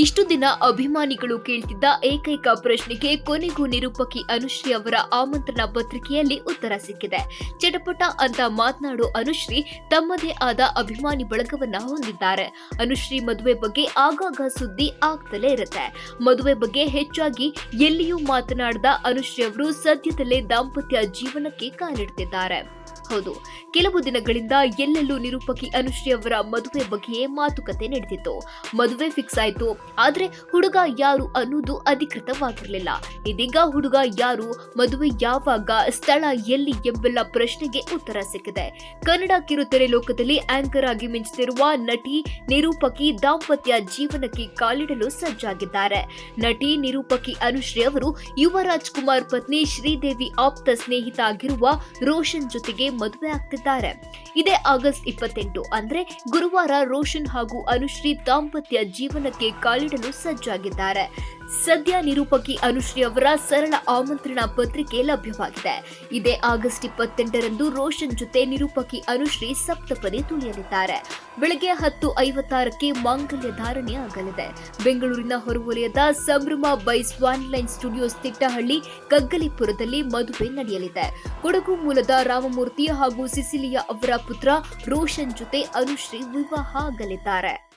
ಇಷ್ಟು ದಿನ ಅಭಿಮಾನಿಗಳು ಕೇಳ್ತಿದ್ದ ಏಕೈಕ ಪ್ರಶ್ನೆಗೆ ಕೊನೆಗೂ ನಿರೂಪಕಿ ಅನುಶ್ರೀ ಅವರ ಆಮಂತ್ರಣ ಪತ್ರಿಕೆಯಲ್ಲಿ ಉತ್ತರ ಸಿಕ್ಕಿದೆ. ಚಟಪಟ ಅಂತ ಮಾತನಾಡೋ ಅನುಶ್ರೀ ತಮ್ಮದೇ ಆದ ಅಭಿಮಾನಿ ಬಳಗವನ್ನ ಹೊಂದಿದ್ದಾರೆ. ಅನುಶ್ರೀ ಮದುವೆ ಬಗ್ಗೆ ಆಗಾಗ ಸುದ್ದಿ ಆಗ್ತಲೇ ಇರುತ್ತೆ. ಮದುವೆ ಬಗ್ಗೆ ಹೆಚ್ಚಾಗಿ ಎಲ್ಲಿಯೂ ಮಾತನಾಡದ ಅನುಶ್ರೀ ಅವರು ಸದ್ಯದಲ್ಲೇ ದಾಂಪತ್ಯ ಜೀವನಕ್ಕೆ ಕಾಲಿಡ್ತಿದ್ದಾರೆ. ಹೌದು. ಕೆಲವು ದಿನಗಳಿಂದ ಎಲ್ಲೆಲ್ಲೂ ನಿರೂಪಕಿ ಅನುಶ್ರೀ ಅವರ ಮದುವೆ ಬಗ್ಗೆಯೇ ಮಾತುಕತೆ ನಡೆದಿತ್ತು. ಮದುವೆ ಫಿಕ್ಸ್ ಆಯ್ತು. ಆದ್ರೆ ಹುಡುಗ ಯಾರು ಅನ್ನೋದು ಅಧಿಕೃತವಾಗಿರಲಿಲ್ಲ. ಇದೀಗ ಹುಡುಗ ಯಾರು, ಮದುವೆ ಯಾವಾಗ, ಸ್ಥಳ ಎಲ್ಲಿ ಎಂಬೆಲ್ಲ ಪ್ರಶ್ನೆಗೆ ಉತ್ತರ ಸಿಕ್ಕಿದೆ. ಕನ್ನಡ ಕಿರುತೆರೆ ಲೋಕದಲ್ಲಿ ಆಂಕರ್ ಆಗಿ ಮಿಂಚುತ್ತಿರುವ ನಟಿ, ನಿರೂಪಕಿ ದಾಂಪತ್ಯ ಜೀವನಕ್ಕೆ ಕಾಲಿಡಲು ಸಜ್ಜಾಗಿದ್ದಾರೆ. ನಟಿ, ನಿರೂಪಕಿ ಅನುಶ್ರೀ ಅವರು ಯುವ ರಾಜ್ಕುಮಾರ್ ಪತ್ನಿ ಶ್ರೀದೇವಿ ಆಪ್ತ ಸ್ನೇಹಿತ ಆಗಿರುವ ರೋಷನ್ ಜೊತೆಗೆ ಮದುವೆ ಆಗ್ತಿದ್ದಾರೆ. ಇದೇ ಆಗಸ್ಟ್ ಇಪ್ಪತ್ತೆಂಟು ಅಂದ್ರೆ ಗುರುವಾರ ರೋಷನ್ ಹಾಗೂ ಅನುಶ್ರೀ ದಾಂಪತ್ಯ ಜೀವನಕ್ಕೆ ಕಾಲಿಡಲು ಸಜ್ಜಾಗಿದ್ದಾರೆ. ಸದ್ಯ ನಿರೂಪಕಿ ಅನುಶ್ರೀ ಅವರ ಸರಳ ಆಮಂತ್ರಣ ಪತ್ರಿಕೆ ಲಭ್ಯವಾಗಿದೆ. ಇದೇ ಆಗಸ್ಟ್ ಇಪ್ಪತ್ತೆಂಟರಂದು ರೋಷನ್ ಜೊತೆ ನಿರೂಪಕಿ ಅನುಶ್ರೀ ಸಪ್ತಪದಿ ತುಳಿಯಲಿದ್ದಾರೆ. ಬೆಳಗ್ಗೆ ಹತ್ತು ಐವತ್ತಾರಕ್ಕೆ ಮಾಂಗಲ್ಯ ಧಾರಣೆ ಆಗಲಿದೆ. ಬೆಂಗಳೂರಿನ ಹೊರವಲಯದ ಸಂಭ್ರಮ ಬೈ ಲೈನ್ ಸ್ಟುಡಿಯೋಸ್ ತಿಟ್ಟಹಳ್ಳಿ, ಕಗ್ಗಲಿಪುರದಲ್ಲಿ ಮದುವೆ ನಡೆಯಲಿದೆ. ಕೊಡಗು ಮೂಲದ ರಾಮಮೂರ್ತಿ ಹಾಗೂ ಸಿಸಿಲಿಯಾ ಅವರ ಪುತ್ರ ರೋಷನ್ ಜೊತೆ ಅನುಶ್ರೀ ವಿವಾಹ ಆಗಲಿದ್ದಾರೆ.